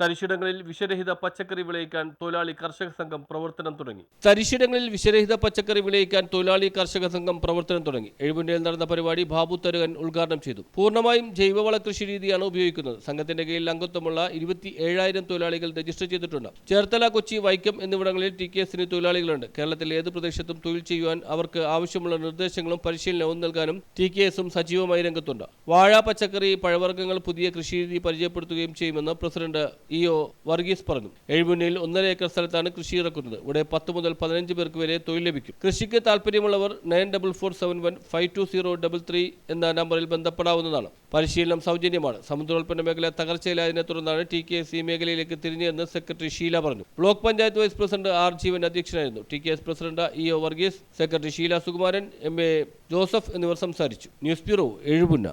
തരിശിടങ്ങളിൽ വിഷരഹിത പച്ചക്കറി വിളയിക്കാൻ തൊഴിലാളി കർഷക സംഘം പ്രവർത്തനം തുടങ്ങി. തരിശിടങ്ങളിൽ വിഷരഹിത പച്ചക്കറി വിളയിക്കാൻ തൊഴിലാളി കർഷക സംഘം പ്രവർത്തനം തുടങ്ങി. എഴുപുണ്ടയിൽ നടന്ന പരിപാടി ബാബു തരുകൻ ഉദ്ഘാടനം ചെയ്തു. പൂർണമായും ജൈവവള കൃഷി രീതിയാണ് ഉപയോഗിക്കുന്നത്. സംഘത്തിന്റെ കീഴിൽ അംഗത്വമുള്ള ഇരുപത്തി ഏഴായിരം തൊഴിലാളികൾ രജിസ്റ്റർ ചെയ്തിട്ടുണ്ട്. ചേർത്തല കൊച്ചി വൈക്കം എന്നിവിടങ്ങളിൽ ടി കെ എസിന് തൊഴിലാളികളുണ്ട്. കേരളത്തിലെ ഏത് പ്രദേശത്തും തൊഴിൽ ചെയ്യുവാൻ അവർക്ക് ആവശ്യമുള്ള നിർദ്ദേശങ്ങളും പരിശീലനവും നൽകാനും ടി കെ എസും സജീവമായി രംഗത്തുണ്ട്. വാഴ പച്ചക്കറി പഴവർഗങ്ങൾ പുതിയ കൃഷിരീതി പരിചയപ്പെടുത്തുകയും ചെയ്യുമെന്ന് പ്രസിഡന്റ് ഇ ഒ വർഗീസ് പറഞ്ഞു. എഴുമുന്നയിൽ ഒന്നര ഏക്കർ സ്ഥലത്താണ് കൃഷി ഇറക്കുന്നത്. ഇവിടെ പത്ത് മുതൽ പതിനഞ്ച് പേർക്ക് വരെ തൊഴിൽ ലഭിക്കും. കൃഷിക്ക് താല്പര്യമുള്ളവർ nine double four seven one five two zero double three എന്ന നമ്പറിൽ ബന്ധപ്പെടാവുന്നതാണ്. പരിശീലനം സൗജന്യമാണ്. സമുദ്രോൽപ്പന്ന മേഖല തകർച്ചയിലായതിനെ തുടർന്നാണ് ടി കെ എസ് ഈ മേഖലയിലേക്ക് തിരിഞ്ഞതെന്ന് സെക്രട്ടറി ഷീല പറഞ്ഞു. Block panchayat vice president R Jeevan അധ്യക്ഷനായിരുന്നു. T K S president E O Varghese secretary Sheela Sukumaran M A Joseph എന്നിവർ സംസാരിച്ചു. News bureau Ezhupunna.